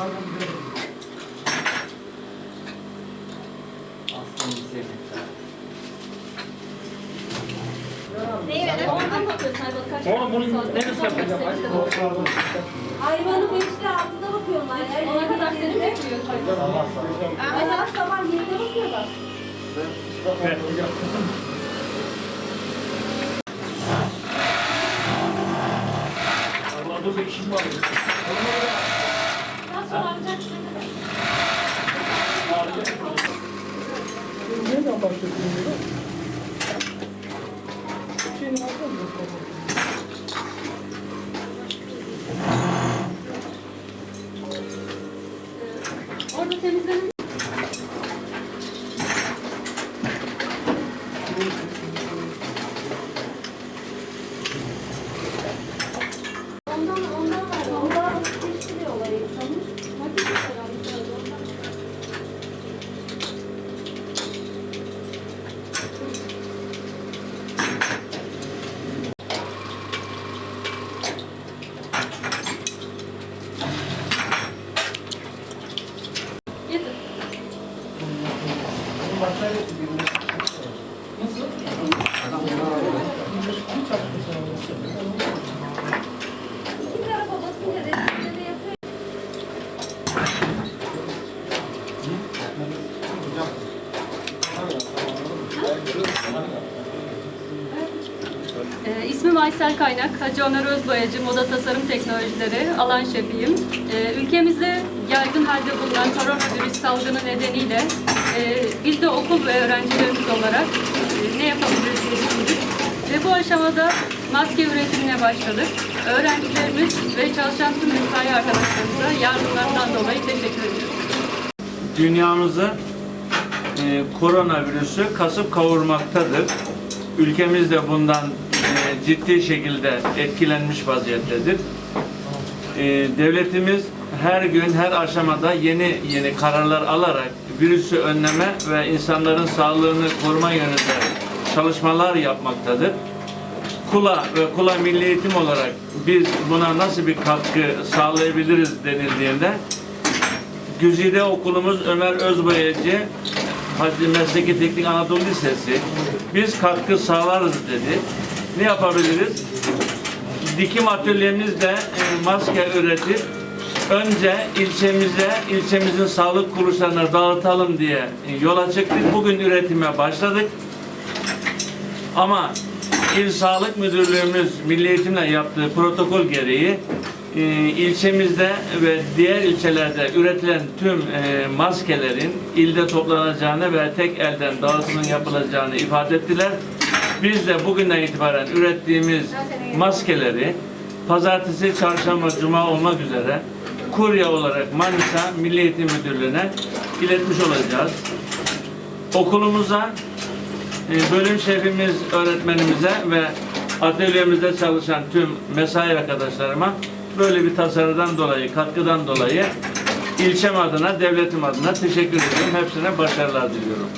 Aslan bir sevdik. Neyi verelim? Ondan bakıyorsun. Kaç Oğlum saat- neresi yapacağım? Hayvanı beşte altıda bakıyorlar. Ona kadar seni bekliyor. Mesela sabah yedide bakıyorlar. Dur bir işim var. Nereden başlıyorsun bunu? Şeyini aldın mı? Orada temizlenin. Ondan ondan var. Ondan değiştiriyorlar insanı. Makine sarılmış ondan. Getir. İki tarafa basınca Ee, İsmim Aysel Kaynak, Hacı Ömer Özboyacı, Moda Tasarım Teknolojileri alan şefiyim. Ee, ülkemizde yaygın halde bulunan koronavirüs salgını nedeniyle e, biz de okul ve öğrencilerimiz olarak e, ne yapabiliriz diye düşündük. Ve bu aşamada maske üretimine başladık. Öğrencilerimiz ve çalışan tüm mesai arkadaşlarımıza yardımlarından dolayı teşekkür ediyoruz. dünyamızı e, koronavirüsü kasıp kavurmaktadır. Ülkemiz de bundan e, ciddi şekilde etkilenmiş vaziyettedir. E, devletimiz her gün, her aşamada yeni yeni kararlar alarak virüsü önleme ve insanların sağlığını koruma yönünde çalışmalar yapmaktadır. Kula ve Kula Milli Eğitim olarak biz buna nasıl bir katkı sağlayabiliriz denildiğinde Güzide okulumuz Ömer Özboyacı Hacı Mesleki Teknik Anadolu Lisesi biz katkı sağlarız dedi. Ne yapabiliriz? Dikim atölyemizde e, maske üretip önce ilçemize, ilçemizin sağlık kuruluşlarına dağıtalım diye e, yola çıktık. Bugün üretime başladık. Ama İl Sağlık Müdürlüğümüz Milli Eğitim'le yaptığı protokol gereği e, ilçemizde ve diğer ilçelerde üretilen tüm maskelerin ilde toplanacağını ve tek elden dağıtımın yapılacağını ifade ettiler. Biz de bugünden itibaren ürettiğimiz maskeleri pazartesi, çarşamba, cuma olmak üzere kurye olarak Manisa Milli Eğitim Müdürlüğü'ne iletmiş olacağız. Okulumuza e, bölüm şefimiz, öğretmenimize ve atölyemizde çalışan tüm mesai arkadaşlarıma böyle bir tasarıdan dolayı, katkıdan dolayı ilçem adına, devletim adına teşekkür ediyorum. Hepsine başarılar diliyorum.